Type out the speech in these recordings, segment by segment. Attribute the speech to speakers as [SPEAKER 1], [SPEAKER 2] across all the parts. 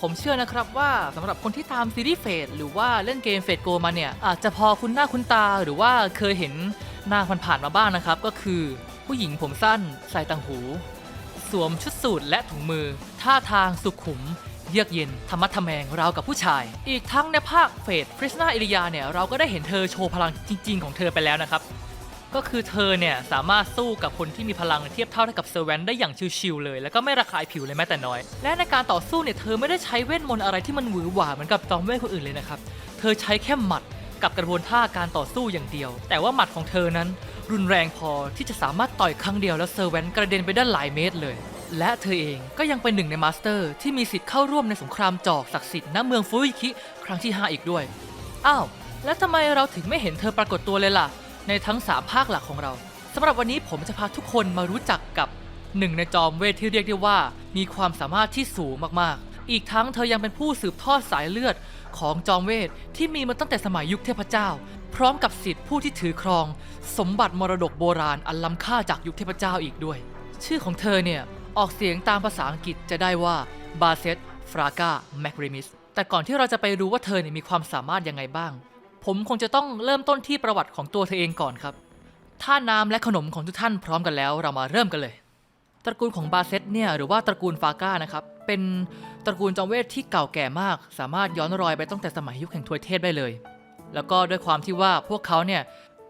[SPEAKER 1] ผมเชื่อนะครับว่าสำหรับคนที่ตามซีรีส์เฟดหรือว่าเล่นเกมเฟดโกมาเนี่ย อาจจะพอคุ้นหน้าคุ้นตาหรือว่าเคยเห็นหน้าผ่านๆมาบ้างนะครับ ก็คือผู้หญิงผมสั้นใส่ต่างหู สวมชุดสูทและถุงมือ ท่าทางสุขุม เยือกเย็นธรรมะทะแมงราวกับผู้ชาย อีกทั้งในภาคเฟดพริสนาเอริยาเนี่ยเราก็ได้เห็นเธอโชว์พลังจริง ๆ ของเธอไปแล้วนะครับ ก็คือเธอเนี่ยสามารถสู้กับคนที่มีพลังเทียบเท่าเท่ากับเซอร์แวนได้อย่างชิวๆเลย แล้วก็ไม่ระคายผิวเลยแม้แต่น้อย และในการต่อสู้เนี่ยเธอไม่ได้ใช้เวทมนต์อะไรที่มันหวือหวาเหมือนกับจอมเวทคนอื่นเลยนะครับ เธอใช้แค่หมัดกับกระบวนท่าการต่อสู้อย่างเดียว แต่ว่าหมัดของเธอนั้น รุนแรงพอที่จะสามารถต่อยครั้งเดียวแล้วเซอร์แวนกระเด็นไปด้านหลายเมตรเลย และเธอเองก็ยังเป็นหนึ่งในมาสเตอร์ ที่มีสิทธิ์เข้าร่วมในสงครามจอกศักดิ์สิทธิ์ณเมืองฟุริคิ ครั้งที่ 5 อีกด้วย อ้าว แล้วทำไมเราถึงไม่เห็นเธอปรากฏตัวเลยล่ะ ในทั้ง 3 ภาคหลักของเราสำหรับวันนี้ผมจะพาทุกคนมารู้จักกับหนึ่งในจอมเวทที่เรียกได้ว่า มีความสามารถที่สูงมากๆ อีกทั้งเธอยังเป็นผู้สืบทอดสายเลือดของจอมเวทที่มีมาตั้งแต่สมัยยุคเทพเจ้า พร้อมกับสิทธิผู้ที่ถือครอง สมบัติมรดกโบราณอันล้ำค่าจากยุคเทพเจ้าอีกด้วย ชื่อของเธอเนี่ยออกเสียงตามภาษาอังกฤษจะได้ว่าบาเซตฟรากาแมกริมิสแต่ก่อนที่เราจะไปรู้ว่าเธอเนี่ยมีความสามารถยังไงบ้าง ผมคงจะต้องเริ่มต้นที่ประวัติของตัวเธอเองก่อนครับ ถ้าน้ำและขนมของทุกท่านพร้อมกันแล้ว เรามาเริ่มกันเลย ตระกูลของบาเซตเนี่ยหรือว่าตระกูลฟาก้านะครับ เป็นตระกูลจอมเวทที่เก่าแก่มาก สามารถย้อนรอยไปตั้งแต่สมัยยุคแห่งทวยเทพได้เลย แล้วก็ด้วยความที่ว่าพวกเขาเนี่ย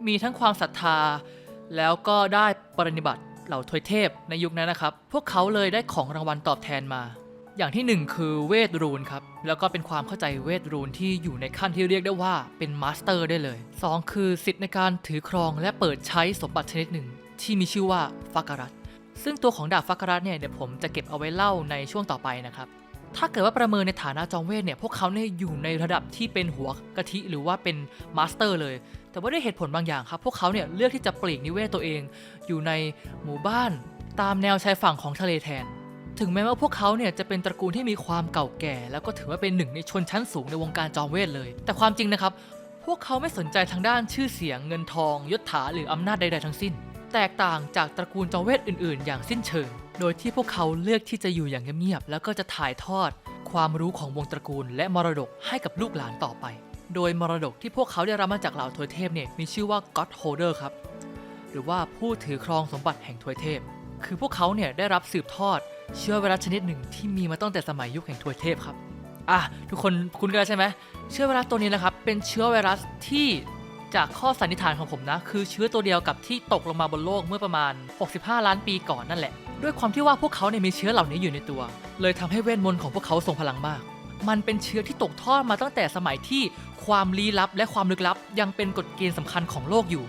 [SPEAKER 1] มีทั้งความศรัทธา แล้วก็ได้ปรนิบัติเหล่าทวยเทพในยุคนั้นนะครับ พวกเขาเลยได้ของรางวัลตอบแทนมา อย่างที่หนึ่งคือเวทรูนครับ แล้วก็เป็นความเข้าใจเวทรูนที่อยู่ในขั้นที่เรียกได้ว่าเป็นมาสเตอร์ได้เลย 2 คือสิทธิ์ในการถือครองและเปิดใช้สมบัติชนิดหนึ่ง ที่มีชื่อว่าฟักการัตซึ่งตัวของดาบฟักการัตเนี่ยเดี๋ยวผมจะเก็บเอาไว้เล่าในช่วงต่อไปนะครับถ้าเกิดว่าประเมินในฐานะจอมเวทเนี่ยพวกเขาเนี่ยอยู่ในระดับที่เป็นหัวกะทิหรือว่าเป็นมาสเตอร์เลย แต่ว่าด้วยเหตุผลบางอย่างครับ พวกเขาเนี่ยเลือกที่จะปลีกนิเวศตัวเอง อยู่ในหมู่บ้าน ตามแนวชายฝั่งของทะเลแทน ถึงแม้ว่าพวกเขาเนี่ยจะเป็นตระกูลที่มีความเก่าแก่ แล้วก็ถือว่าเป็นหนึ่งในชนชั้นสูงในวงการจอมเวทเลย แต่ความจริงนะครับ พวกเขาไม่สนใจทางด้านชื่อเสียงเงินทองยศถาหรืออำนาจใด ๆ ทั้งสิ้น แตกต่างจากตระกูลจอมเวทอื่น ๆ อย่างสิ้นเชิง โดยที่พวกเขาเลือกที่จะอยู่อย่างเงียบๆแล้วก็จะถ่ายทอด ความรู้ของวงตระกูล และมรดกให้กับลูกหลานต่อไป โดยมรดกที่พวกเขาได้รับมาจากเหล่าทวยเทพเนี่ยมีชื่อว่า God Holder ครับหรือว่าผู้ถือครองสมบัติแห่งทวยเทพ คือพวกเขาเนี่ยได้รับสืบทอดเชื้อไวรัสชนิดหนึ่งที่มีมาตั้งแต่สมัยยุคแห่งทวยเทพครับอะทุกคนคุ้นกันแล้วใช่ไหมเชื้อไวรัสตัวนี้นะครับเป็นเชื้อไวรัสที่จากข้อสันนิษฐานของผมนะ คือเชื้อตัวเดียวกับที่ตกลงมาบนโลกเมื่อประมาณ 65 ล้านปีก่อนนั่นแหละ ด้วยความที่ว่าพวกเขาเนี่ยมีเชื้อเหล่านี้อยู่ในตัว เลยทำให้เวทมนต์ของพวกเขาทรงพลังมาก มันเป็นเชื้อที่ตกทอดมาตั้งแต่สมัยที่ความลี้ลับและความลึกลับ ยังเป็นกฎเกณฑ์สำคัญของโลกอยู่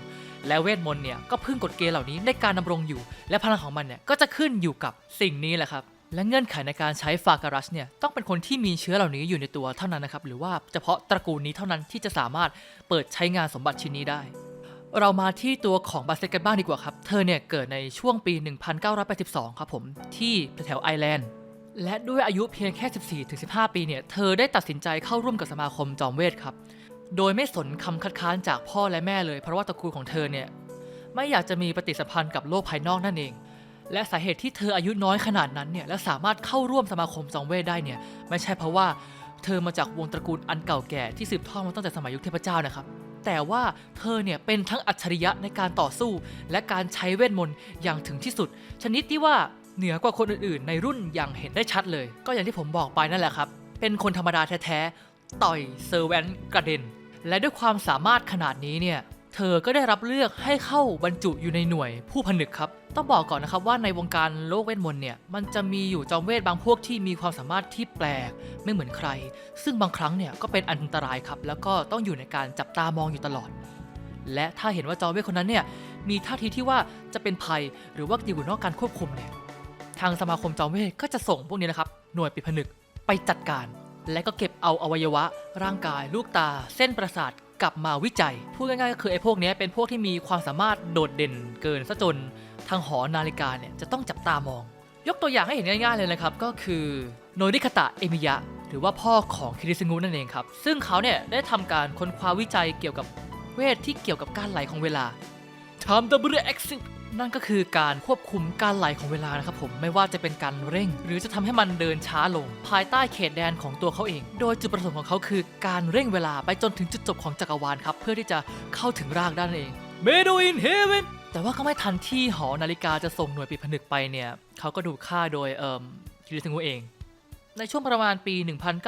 [SPEAKER 1] และเวทมนต์เนี่ยก็พึ่งกฎเกณฑ์เหล่านี้ในการดำรงอยู่ และพลังของมันเนี่ยก็จะขึ้นอยู่กับสิ่งนี้แหละครับและเงื่อนไขในการใช้ฟาการัสเนี่ยต้องเป็นคนที่มีเชื้อเหล่านี้อยู่ในตัวเท่านั้นนะครับหรือว่าเฉพาะตระกูลนี้เท่านั้นที่จะสามารถเปิดใช้งานสมบัติชิ้นนี้ได้ เรามาที่ตัวของบาเซตกันบ้างดีกว่าครับ เธอเนี่ยเกิดในช่วงปี 1982 ครับผม ที่แถวไอร์แลนด์ และด้วยอายุเพียงแค่ 14-15 ปีเนี่ย เธอได้ตัดสินใจเข้าร่วมกับสมาคมจอมเวทครับ โดยไม่สนคำคัดค้านจากพ่อและแม่เลย เพราะว่าตระกูลของเธอเนี่ยไม่อยากจะมีปฏิสัมพันธ์กับโลกภายนอกนั่นเอง และสาเหตุที่เธออายุน้อยขนาดนั้นเนี่ยและสามารถเข้าร่วมสมาคมจอมเวทได้เนี่ยไม่ใช่เพราะว่าเธอมาจากวงตระกูลอันเก่าแก่ที่สืบทอดมาตั้งแต่สมัยยุคเทพเจ้านะครับแต่ว่าเธอเนี่ยเป็นทั้งอัจฉริยะในการต่อสู้ และการใช้เวทมนต์อย่างถึงที่สุด ชนิดที่ว่าเหนือกว่าคนอื่นๆ ในรุ่นอย่างเห็นได้ชัดเลย ก็อย่างที่ผมบอกไปนั่นแหละครับ เป็นคนธรรมดาแท้ๆ ต่อยเซอร์แวนกระเด็น และด้วยความสามารถขนาดนี้เนี่ยเธอก็ได้รับเลือกให้เข้าบรรจุอยู่ในหน่วยผู้ผนึกครับ ต้องบอกก่อนนะครับว่าในวงการโลกเวทมนต์เนี่ยมันจะมีอยู่จอมเวทบางพวกที่มีความสามารถที่แปลกไม่เหมือนใคร ซึ่งบางครั้งเนี่ยก็เป็นอันตรายครับ แล้วก็ต้องอยู่ในการจับตามองอยู่ตลอด และถ้าเห็นว่าจอมเวทคนนั้นเนี่ยมีท่าทีที่ว่าจะเป็นภัยหรือว่าอยู่นอกการควบคุมเนี่ยทางสมาคมจอมเวทก็จะส่งพวกนี้นะครับหน่วยปิดผนึกไปจัดการ และก็เก็บเอาอวัยวะ ร่างกาย ลูกตา เส้นประสาทกลับมาวิจัย พูดง่ายๆก็คือไอ้พวกนี้เป็นพวกที่มีความสามารถโดดเด่นเกินซะจน ทางหอนาฬิกาเนี่ยจะต้องจับตามอง ยกตัวอย่างให้เห็นง่ายๆเลยนะครับ ก็คือโนริคตะเอมิยะ หรือว่าพ่อของคิริซึงุนั่นเองครับ ซึ่งเขาเนี่ยได้ทำการค้นคว้าวิจัยเกี่ยวกับเวทที่เกี่ยวกับการไหลของเวลา Time Double Exit นั่นก็คือการควบคุมการไหลของเวลานะครับผมไม่ว่าจะเป็นการเร่ง หรือจะทำให้มันเดินช้าลง ภายใต้เขตแดนของตัวเขาเอง โดยจุดประสงค์ของเขาคือ การเร่งเวลาไปจนถึงจุดจบของจักรวาลครับเพื่อที่จะเข้าถึงรากด้านเองเมโดอินเฮเวนแต่ว่าก็ไม่ทันที่หอนาฬิกาจะส่งหน่วยปิดผนึกไปเนี่ยเขาก็ถูกฆ่าโดยเอ่อคิริทึงโงเอง ในช่วงประมาณปี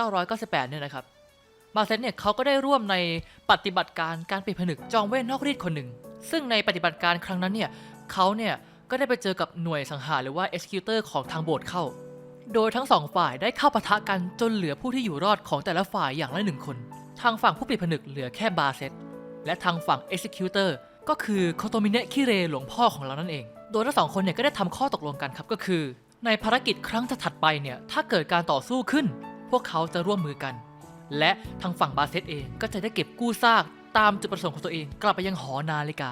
[SPEAKER 1] 1998 เนี่ยนะครับมาเซนเนี่ยเขาก็ได้ร่วมในปฏิบัติการการปิดผนึกจองเว่นนอกรีดคนหนึ่งซึ่งในปฏิบัติการครั้งนั้นเนี่ย เขาเนี่ยก็ได้ไปเจอกับหน่วยสังหารหรือว่า executor ของทางโบสถ์เข้า โดยทั้งสองฝ่ายได้เข้าปะทะกันจนเหลือผู้ที่อยู่รอดของแต่ละฝ่ายอย่างละหนึ่งคน ทางฝั่งผู้ปิดผนึกเหลือแค่บาเซตและทางฝั่ง executor ก็คือโคโตมิเนะคิเรหลวงพ่อของเรานั่นเอง โดยทั้งสองคนเนี่ยก็ได้ทำข้อตกลงกันครับก็คือ ในภารกิจครั้งถัดไปเนี่ยถ้าเกิดการต่อสู้ขึ้น พวกเขาจะร่วมมือกัน และทางฝั่งบาเซตเองก็จะได้เก็บกู้ซากตามจุดประสงค์ของตัวเอง กลับไปยังหอนาฬิกา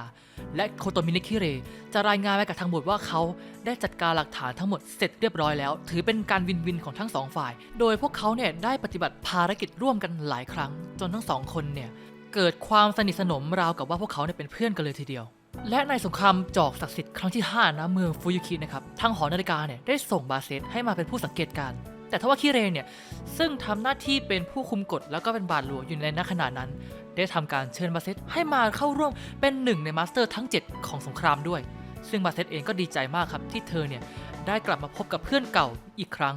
[SPEAKER 1] และโคโตมิเนคิเรจะรายงานไปกับทางบทว่าเขาได้จัดการหลักฐานทั้งหมดเสร็จเรียบร้อยแล้ว ถือเป็นการวินวินของทั้งสองฝ่าย โดยพวกเขาเนี่ยได้ปฏิบัติภารกิจร่วมกันหลายครั้ง จนทั้งสองคนเนี่ยเกิดความสนิทสนมราวกับว่าพวกเขาเนี่ยเป็นเพื่อนกันเลยทีเดียว และในสงครามจอกศักดิ์สิทธิ์ครั้งที่5นะเมืองฟูยุคินะครับทางหอนาฬิกาเนี่ยได้ส่งบาเซตให้มาเป็นผู้สังเกตการณ์ แต่ทว่าคิเรนเนี่ย ซึ่งทำหน้าที่เป็นผู้คุมกฎแล้วก็เป็นบาทหลวงอยู่ในณขณะนั้น ได้ทำการเชิญบาเซตให้มาเข้าร่วมเป็นหนึ่งในมาสเตอร์ทั้ง 7 ของสงครามด้วย ซึ่งบาเซตเองก็ดีใจมากครับที่เธอเนี่ยได้กลับมาพบกับเพื่อนเก่าอีกครั้ง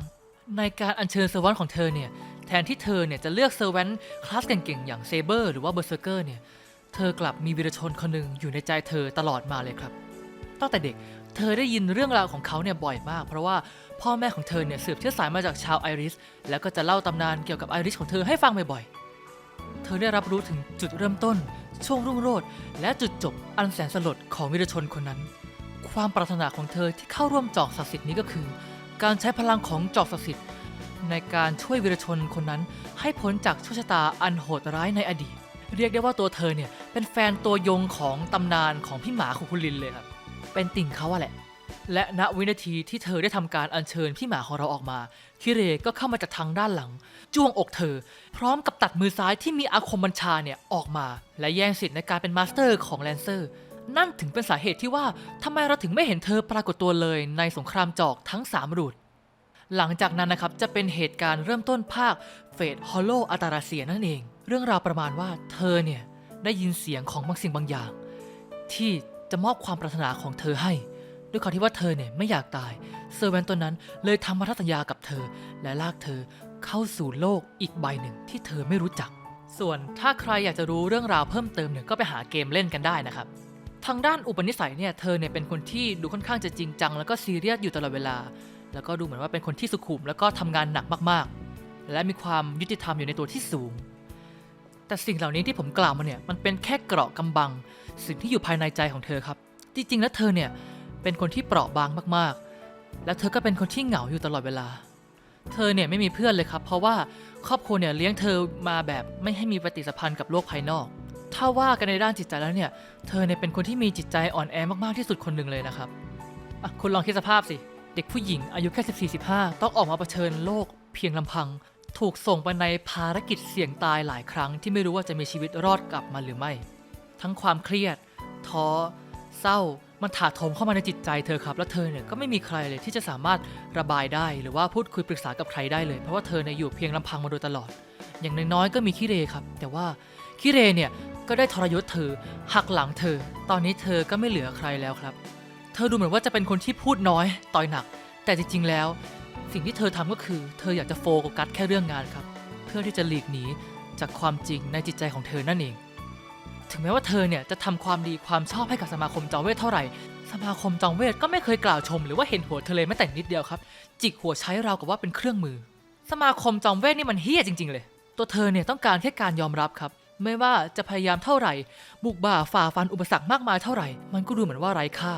[SPEAKER 1] ในการอัญเชิญเซอร์วันของเธอเนี่ยแทนที่เธอเนี่ยจะเลือกเซอร์แวนคลาสเก่งๆอย่างเซเบอร์หรือว่าเบอร์เซอร์เกอร์เนี่ยเธอกลับมีวีรชนคนหนึ่งอยู่ในใจเธอตลอดมาเลยครับตั้งแต่เด็ก เธอได้ยินเรื่องราวของเขาเนี่ยบ่อยมาก เพราะว่าพ่อแม่ของเธอเนี่ยสืบเชื้อสายมาจากชาวไอริส แล้วก็จะเล่าตำนานเกี่ยวกับไอริสของเธอให้ฟังบ่อยๆ เธอได้รับรู้ถึงจุดเริ่มต้น ช่วงรุ่งโรจน์และจุดจบอันแสนสลดของวีรชนคนนั้น ความปรารถนาของเธอที่เข้าร่วมจอกศักดิ์สิทธิ์นี้ก็คือ การใช้พลังของจอกศักดิ์สิทธิ์ในการช่วยวีรชนคนนั้น ให้พ้นจากโชคชะตาอันโหดร้ายในอดีต เรียกได้ว่าตัวเธอเนี่ยเป็นแฟนตัวยงของตำนานของพี่หมาของคุณลินเลยครับ เป็นติ่งเขาอะแหละ และณวินาทีที่เธอได้ทำการอัญเชิญพี่หมาของเราออกมา คิเรก็เข้ามาจากทางด้านหลัง จ้วงอกเธอ พร้อมกับตัดมือซ้ายที่มีอาคมบัญชาเนี่ยออกมา และแย่งสิทธิ์ในการเป็นมาสเตอร์ของแลนเซอร์ นั่นถึงเป็นสาเหตุที่ว่าทำไมเราถึงไม่เห็นเธอปรากฏตัวเลยในสงครามจอกทั้ง3รูทหลังจากนั้นนะครับจะเป็นเหตุการณ์เริ่มต้นภาคเฟดฮอลโลอัตาราเซียนั่นเอง เรื่องราวประมาณว่าเธอเนี่ยได้ยินเสียงของบางสิ่งบางอย่าง ที่ จะมอบความปรารถนาของเธอให้ ด้วยความที่ว่าเธอเนี่ยไม่อยากตาย เซอร์แวนตัวนั้นเลยทำพันธสัญญากับเธอ และลากเธอเข้าสู่โลกอีกใบหนึ่งที่เธอไม่รู้จัก ส่วนถ้าใครอยากจะรู้เรื่องราวเพิ่มเติมเนี่ยก็ไปหาเกมเล่นกันได้นะครับ ทางด้านอุปนิสัยเนี่ยเธอเนี่ยเป็นคนที่ดูค่อนข้างจะจริงจัง แล้วก็ซีเรียสอยู่ตลอดเวลา แล้วก็ดูเหมือนว่าเป็นคนที่สุขุมแล้วก็ทำงานหนักมากๆ และมีความยุติธรรมอยู่ในตัวที่สูง แต่สิ่งเหล่านี้ที่ผมกล่าวมาเนี่ยมันเป็นแค่เกราะกำบัง สิ่งที่อยู่ภายในใจของเธอครับ จริงๆ แล้วเธอเนี่ยเป็นคนที่เปราะบางมากๆ และเธอก็เป็นคนที่เหงาอยู่ตลอดเวลา เธอเนี่ยไม่มีเพื่อนเลยครับ เพราะว่าครอบครัวเนี่ยเลี้ยงเธอมาแบบไม่ให้มีปฏิสัมพันธ์กับโลกภายนอก ถ้าว่ากันในด้านจิตใจแล้วเนี่ย เธอเนี่ยเป็นคนที่มีจิตใจอ่อนแอมากๆที่สุดคนหนึ่งเลยนะครับอะคุณลองคิดสภาพสิ เด็กผู้หญิงอายุแค่14 15 ต้องออกมาเผชิญโลกเพียงลำพัง ถูกส่งไปในภารกิจเสี่ยงตายหลายครั้งที่ไม่รู้ว่าจะมีชีวิตรอดกลับมาหรือไม่ ทั้งความเครียด ท้อ เศร้า มันถาโถมเข้ามาในจิตใจเธอครับ แล้วเธอเนี่ยก็ไม่มีใครเลยที่จะสามารถระบายได้ หรือว่าพูดคุยปรึกษากับใครได้เลย เพราะว่าเธอเนี่ยอยู่เพียงลำพังมาโดยตลอด อย่างน้อยๆก็มีคิเรครับ แต่ว่าคิเรเนี่ยก็ได้ทรยศเธอ หักหลังเธอ ตอนนี้เธอก็ไม่เหลือใครแล้วครับ เธอดูเหมือนว่าจะเป็นคนที่พูดน้อย ต่อยหนัก แต่จริงๆแล้ว สิ่งที่เธอทำก็คือ เธออยากจะโฟกัสแค่เรื่องงานครับ เพื่อที่จะหลีกหนีจากความจริงในจิตใจของเธอนั่นเอง ถึงแม้ว่าเธอเนี่ยจะทำความดีความชอบให้กับสมาคมจองเวทเท่าไหร่ สมาคมจองเวทก็ไม่เคยกล่าวชม หรือว่าเห็นหัวเธอเลยแม้แต่นิดเดียวครับ จิกหัวใช้เราวกับว่าเป็นเครื่องมือ สมาคมจองเวทนี่มันเฮี้ยจริง ๆ เลย ตัวเธอเนี่ยต้องการแค่การยอมรับครับไม่ว่าจะพยายามเท่าไหร่ บุกบ่าฝ่าฟันอุปสรรคมากมายเท่าไหร่ มันก็ดูเหมือนว่าไร้ค่า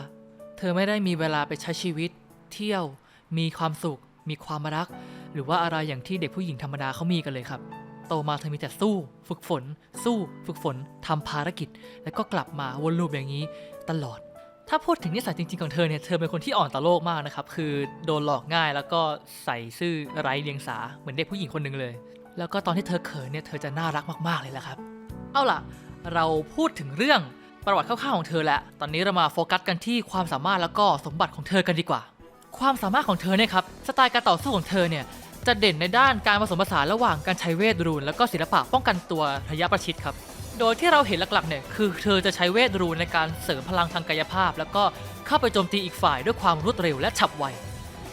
[SPEAKER 1] เธอไม่ได้มีเวลาไปใช้ชีวิต เที่ยว มีความสุข มีความรัก หรือว่าอะไรอย่างที่เด็กผู้หญิงธรรมดาเขามีกันเลยครับ โตมาเธอมีแต่สู้ ฝึกฝน สู้ ฝึกฝนทำภารกิจ แล้วก็กลับมาวนลูปอย่างนี้ตลอด ถ้าพูดถึงนิสัยจริงๆของเธอเนี่ยเธอเป็นคนที่อ่อนต่อโลกมากนะครับ คือโดนหลอกง่ายแล้วก็ใส่ซื่อไร้เดียงสาเหมือนเด็กผู้หญิงคนหนึ่งเลย แล้วก็ตอนที่เธอเขินเนี่ยเธอจะน่ารักมากๆเลยแหละครับ เอาล่ะ เราพูดถึงเรื่องประวัติคร่าวๆของเธอแล้ว ตอนนี้เรามาโฟกัสกันที่ความสามารถแล้วก็สมบัติของเธอกันดีกว่า ความสามารถของเธอเนี่ยครับสไตล์การต่อสู้ของเธอเนี่ย จะเด่นในด้านการผสมผสานระหว่างการใช้เวทรูน แล้วก็ศิลปะป้องกันตัวระยะประชิดครับ โดยที่เราเห็นหลักๆเนี่ยคือเธอจะใช้เวทรูนในการเสริมพลังทางกายภาพ แล้วก็เข้าไปโจมตีอีกฝ่ายด้วยความรวดเร็วและฉับไว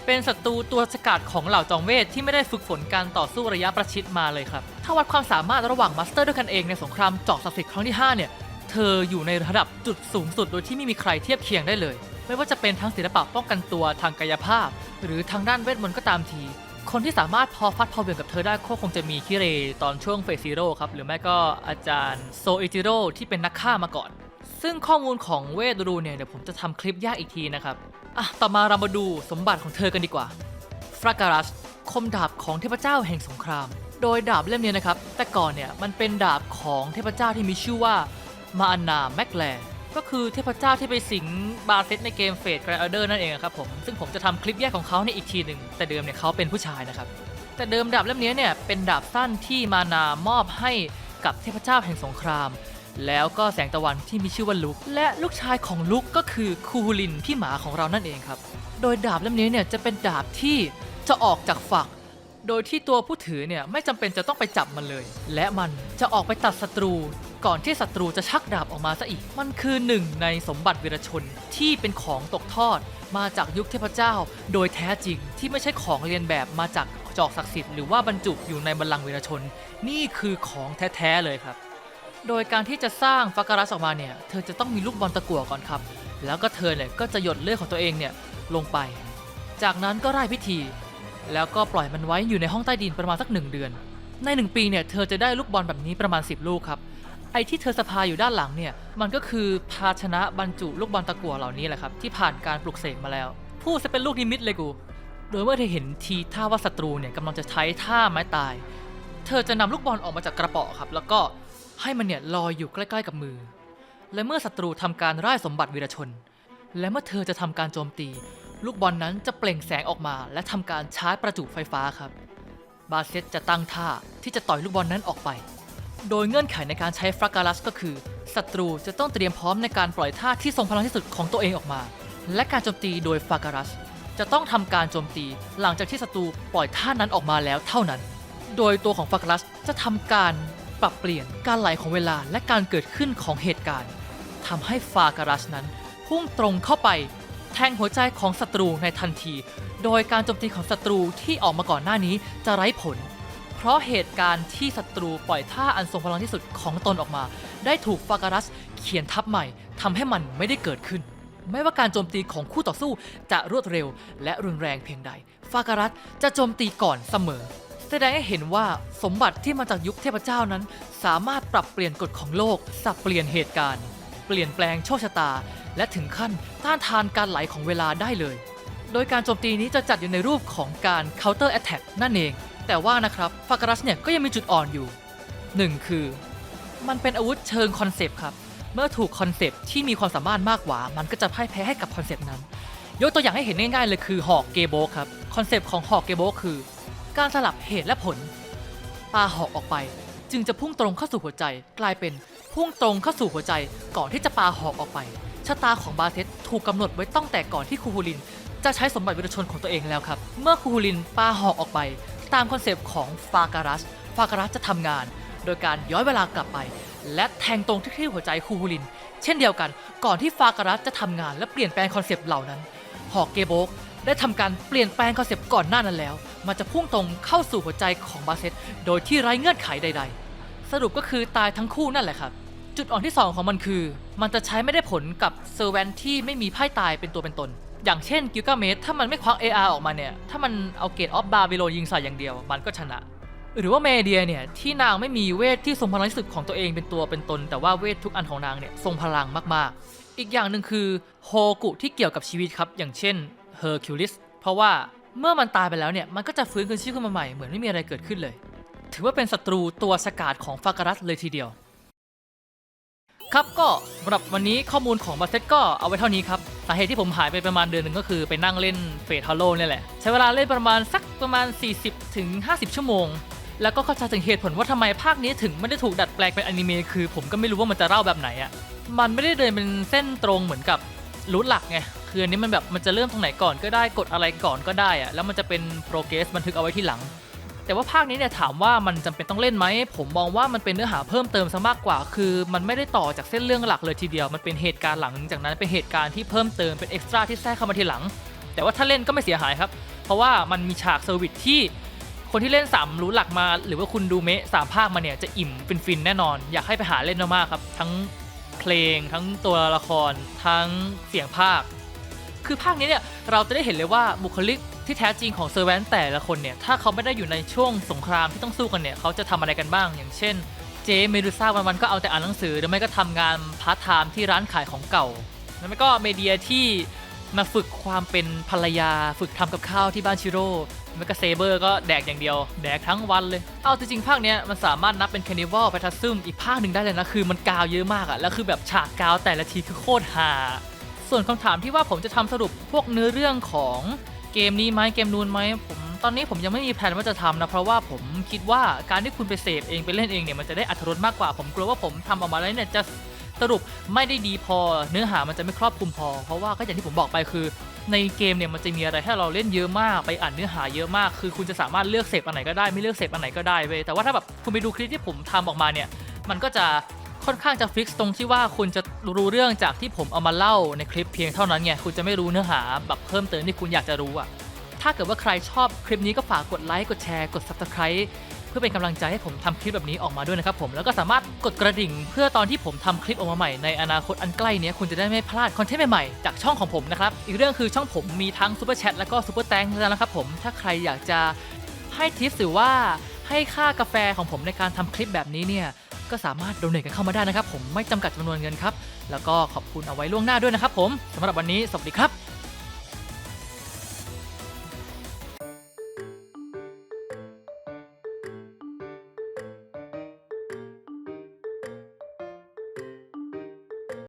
[SPEAKER 1] เป็นศัตรูตัวสกัดของเหล่าจอมเวทที่ไม่ได้ฝึกฝนการต่อสู้ระยะประชิดมาเลยครับ ถ้าวัดความสามารถระหว่างมาสเตอร์ด้วยกันเองในสงครามจาะศักดิ์สิทธิ์ครั้งที่5เนี่ย เธออยู่ในระดับจุดสูงสุดโดยที่ไม่มีใครเทียบเคียงได้เลย ไม่ว่าจะเป็นทั้งศิลปะป้องกันตัวทางกายภาพ หรือทางด้านเวทมนต์ก็ตามที คนที่สามารถพอฟัดพอเหวี่ยงกับเธอได้ก็คงจะมีคิเรตอนช่วงเฟสซีโร่ครับหรือไม่ก็อาจารย์โซอิจิโร่ที่เป็นนักฆ่ามาก่อน ซึ่งข้อมูลของเวทรูเนี่ยเดี๋ยวผมจะทำคลิปแยกอีกทีนะครับอะต่อมาเรามาดูสมบัติของเธอกันดีกว่าฟราการัสคมดาบของเทพเจ้าแห่งสงคราม โดยดาบเล่มนี้นะครับ แต่ก่อนเนี่ยมันเป็นดาบของเทพเจ้าที่มีชื่อว่ามาอานาแมกแล ก็คือเทพเจ้าที่ไปสิงบาเซตในเกมเฟดไกรเดอร์นั่นเองครับผม ซึ่งผมจะทำคลิปแยกของเขาในอีกทีหนึ่ง แต่เดิมเนี่ยเขาเป็นผู้ชายนะครับ แต่เดิมดาบเล่มนี้เนี่ยเป็นดาบสั้นที่มานามอบให้กับเทพเจ้าแห่งสงคราม แล้วก็แสงตะวันที่มีชื่อว่าลุก และลูกชายของลุกก็คือคูฮูลินพี่หมาของเรานั่นเองครับ โดยดาบเล่มนี้เนี่ยจะเป็นดาบที่จะออกจากฝักโดยที่ตัวผู้ถือเนี่ยไม่จำเป็นจะต้องไปจับมันเลย และมันจะออกไปตัดศัตรู ก่อนที่ศัตรูจะชักดาบออกมาซะอีก มันคือหนึ่งในสมบัติวีรชนที่เป็นของตกทอดมาจากยุคเทพเจ้า โดยแท้จริงที่ไม่ใช่ของเรียนแบบมาจากจอกศักดิ์สิทธิ์หรือว่าบรรจุอยู่ในบัลลังก์วีรชน นี่คือของแท้ๆเลยครับ โดยการที่จะสร้างฟักการัสออกมาเนี่ย เธอจะต้องมีลูกบอลตะกั่วก่อนครับ แล้วก็เธอเนี่ยก็จะหยดเลือดของตัวเองเนี่ยลงไป จากนั้นก็ไล่พิธี แล้วก็ปล่อยมันไว้อยู่ในห้องใต้ดินประมาณสักหนึ่งเดือน ในหนึ่งปีเนี่ยเธอจะได้ลูกบอลแบบนี้ประมาณ 10 ลูกครับ ไอ้ที่เธอสะพายอยู่ด้านหลังเนี่ย มันก็คือภาชนะบรรจุลูกบอลตะกั่วเหล่านี้แหละครับ ที่ผ่านการปลุกเสกมาแล้ว พูดจะเป็นลูกนิมิตเลยกู โดยเมื่อเธอเห็นทีท่าว่าศัตรูเนี่ยกำลังจะใช้ท่าไม้ตาย เธอจะนำลูกบอลออกมาจากกระป๋อครับ แล้วก็ให้มันเนี่ยลอยอยู่ใกล้ๆกับมือ และเมื่อศัตรูทำการร่ายสมบัติวีรชน และเมื่อเธอจะทำการโจมตี ลูกบอลนั้นจะเปล่งแสงออกมา และทำการชาร์จประจุไฟฟ้าครับ บาเซตจะตั้งท่าที่จะต่อยลูกบอลนั้นออกไป โดยเงื่อนไขในการใช้ฟราการัสก็คือศัตรูจะต้องเตรียมพร้อมในการปล่อยท่าที่ทรงพลังที่สุดของตัวเองออกมา และการโจมตีโดยฟราการัส จะต้องทำการโจมตีหลังจากที่ศัตรูปล่อยท่านั้นออกมาแล้วเท่านั้น โดยตัวของฟราการัสจะทำการปรับเปลี่ยนการไหลของเวลาและการเกิดขึ้นของเหตุการณ์ทำให้ฟาการัสนั้น พุ่งตรงเข้าไปแทงหัวใจของศัตรูในทันที โดยการโจมตีของศัตรูที่ออกมาก่อนหน้านี้จะไร้ผล เพราะเหตุการณ์ที่ศัตรูปล่อยท่าอันทรงพลังที่สุดของตนออกมา ได้ถูกฟาการัสเขียนทับใหม่ทำให้มันไม่ได้เกิดขึ้น ไม่ว่าการโจมตีของคู่ต่อสู้จะรวดเร็วและรุนแรงเพียงใด ฟาการัสจะโจมตีก่อนเสมอ แสดงให้เห็นว่าสมบัติที่มาจากยุคเทพเจ้านั้น สามารถปรับเปลี่ยนกฎของโลก สับเปลี่ยนเหตุการณ์ เปลี่ยนแปลงโชคชะตา และถึงขั้นต้านทานการไหลของเวลาได้เลย โดยการโจมตีนี้จะจัดอยู่ในรูปของการ counter attack นั่นเอง แต่ว่านะครับฟากรัสเนี่ยก็ยังมีจุดอ่อนอยู่ 1 คือ มันเป็นอาวุธเชิงคอนเซปต์ครับ เมื่อถูกคอนเซปต์ที่มีความสามารถมากกว่า มันก็จะพ่ายแพ้ให้กับคอนเซปต์นั้น ยกตัวอย่างให้เห็นง่ายๆเลยคือหอกเกโบครับ คอนเซปต์ของหอกเกโบคือ การสลับเหตุและผลปาหอกออกไป จึงจะพุ่งตรงเข้าสู่หัวใจ กลายเป็นพุ่งตรงเข้าสู่หัวใจ ก่อนที่จะปาหอกออกไปชะตาของบาเทสถูกกำหนดไว้ตั้งแต่ก่อนที่คูฮูลิน จะใช้สมบัติวิรชนของตัวเองแล้วครับ เมื่อคูฮูลินปาหอกออกไป ตามคอนเซปต์ของฟาการัส ฟาการัสจะทำงาน โดยการย้อนเวลากลับไป และแทงตรงที่หัวใจคูฮูลิน เช่นเดียวกัน ก่อนที่ฟาการัสจะทำงาน และเปลี่ยนแปลงคอนเซปต์เหล่านั้น หอกเกโบกได้ทำการเปลี่ยนแปลงคอนเซปต์ก่อนหน้านั้นแล้ว มันจะพุ่งตรงเข้าสู่หัวใจของบาเซตโดยที่ไร้เงื่อนไขใด ๆ สรุปก็คือตายทั้งคู่นั่นแหละครับ จุดอ่อนที่ 2 ของมันคือ มันจะใช้ไม่ได้ผลกับเซอร์แวนที่ไม่มีไพ่ตายเป็นตัวเป็นตน อย่างเช่นกิลกาเมสถ้ามันไม่ควัก AR ออกมาเนี่ย ถ้ามันเอาเกตออฟบาบิโลยิงใส่อย่างเดียว มันก็ชนะ หรือว่าเมเดียเนี่ย ที่นางไม่มีเวทที่ทรงพลังที่สุดของตัวเองเป็นตัวเป็นตน แต่ว่าเวททุกอันของนางเนี่ยทรงพลังมากๆ อีกอย่างหนึ่งคือโฮกุที่เกี่ยวกับชีวิตครับ อย่างเช่นเฮอร์คิวลิสเพราะว่าเมื่อมันตายไปแล้วเนี่ยมันก็จะฟื้นคืนชีพขึ้นมาใหม่เหมือนไม่มีอะไรเกิดขึ้นเลย ถือว่าเป็นศัตรูตัวสกัดของฟาการัสเลยทีเดียว ครับก็สำหรับวันนี้ข้อมูลของบัตเซ็ตก็เอาไว้เท่านี้ครับ สาเหตุที่ผมหายไปประมาณเดือนหนึ่งก็คือไปนั่งเล่นเฟทฮอลโลนี่แหละ ใช้เวลาเล่นประมาณสักประมาณ 40ถึง50ชั่วโมง แล้วก็เข้าใจถึงเหตุผลว่าทำไมภาคนี้ถึงไม่ได้ถูกดัดแปลงเป็นอนิเมะคือผมก็ไม่รู้ว่ามันจะเล่าแบบไหนอะมันไม่ได้เดินเป็นเส้นตรงเหมือนกับรูทหลักไงคืออันนี้มันแบบมันจะเริ่มตรงไหนก่อนก็ได้กดอะไรก่อนก็ได้อะแล้วมันจะเป็นโปรเกรสบันทึกเอาไว้ที่หลัง แต่ว่าภาคนี้เนี่ยถามว่ามันจำเป็นต้องเล่นไหม ผมมองว่ามันเป็นเนื้อหาเพิ่มเติมซะมากกว่า คือมันไม่ได้ต่อจากเส้นเรื่องหลักเลยทีเดียว มันเป็นเหตุการณ์หลังจากนั้นเป็นเหตุการณ์ที่เพิ่มเติมเป็นเอ็กซ์ตร้าที่แทรกเข้ามาทีหลัง แต่ว่าถ้าเล่นก็ไม่เสียหายครับ เพราะว่ามันมีฉากเซอร์วิสที่คนที่เล่นสามรู้หลักมา หรือว่าคุณดูเมะสามภาคมาเนี่ยจะอิ่มเป็นฟินแน่นอน อยากให้ไปหาเล่นมากๆครับ ทั้งเพลง ทั้งตัวละคร ทั้งเสียงภาค คือภาคนี้เนี่ยเราจะได้เห็นเลยว่าบุคลิก ที่แท้จริงของเซอร์แวนแต่ละคนเนี่ย ถ้าเขาไม่ได้อยู่ในช่วงสงครามที่ต้องสู้กันเนี่ย เขาจะทำอะไรกันบ้าง อย่างเช่น เจเมดูซ่าวันๆก็เอาแต่อ่านหนังสือ หรือไม่ก็ทำงานพาร์ทไทม์ที่ร้านขายของเก่า แล้วไม่ก็เมเดียที่มาฝึกความเป็นภรรยา ฝึกทำกับข้าวที่บ้านชิโร่แล้วก็เซเบอร์ก็แดกอย่างเดียว แดกทั้งวันเลย เอาจริงๆภาคเนี้ยมันสามารถนับเป็นแคนิวัลแพทัซึมอีกภาคหนึ่งได้เลยนะ คือมันกาวเยอะมากอะแล้วคือแบบฉากกาวแต่ละทีคือโคตรฮาส่วนคำถามที่ว่าผมจะทำสรุปพวกเนื้อเรื่องของ เกมนี้ไหมเกมนูนไหมผมตอนนี้ผมยังไม่มีแผนว่าจะทำนะ เพราะว่าผมคิดว่าการที่คุณไปเสพเองไปเล่นเองเนี่ยมันจะได้อัธรสมากกว่า ผมกลัวว่าผมทำออกมาแล้วเนี่ยจะสรุปไม่ได้ดีพอ เนื้อหามันจะไม่ครอบคลุมพอ เพราะว่าก็อย่างที่ผมบอกไปคือ ในเกมเนี่ยมันจะมีอะไรให้เราเล่นเยอะมากไปอ่านเนื้อหาเยอะมาก คือคุณจะสามารถเลือกเสพอันไหนก็ได้ไม่เลือกเสพอันไหนก็ได้เว้ยแต่ว่าถ้าแบบคุณไปดูคลิปที่ผมทำออกมาเนี่ยมันก็จะ ค่อนข้างจะฟิกตรงที่ว่าคุณจะรู้เรื่องจากที่ผมเอามาเล่าในคลิปเพียงเท่านั้นไงคุณจะไม่รู้เนื้อหาแบบเพิ่มเติมที่คุณอยากจะรู้อะถ้าเกิดว่าใครชอบคลิปนี้ก็ฝากกดไลค์กดแชร์กด subscribe เพื่อเป็นกำลังใจให้ผมทำคลิปแบบนี้ออกมาด้วยนะครับผมแล้วก็สามารถกดกระดิ่ง เพื่อตอนที่ผมทำคลิปออกมาใหม่ในอนาคตอันใกล้นี้คุณจะได้ไม่พลาดคอนเทนต์ใหม่ๆจากช่องของผมนะครับอีกเรื่องคือช่องผมมีทั้งซูเปอร์แชทแล้วก็ซูเปอร์แตงแล้วนะครับผมถ้าใครอยากจะให้ทิปหรือว่าให้ค่ากาแฟของผมในการทำคลิปแบบนี้เนี่ย ก็สามารถโดเนทกันเข้ามาได้นะครับ ผมไม่จำกัดจำนวนเงินครับ แล้วก็ขอบคุณเอาไว้ล่วงหน้าด้วยนะครับผมสำหรับวันนี้สวัสดีครับ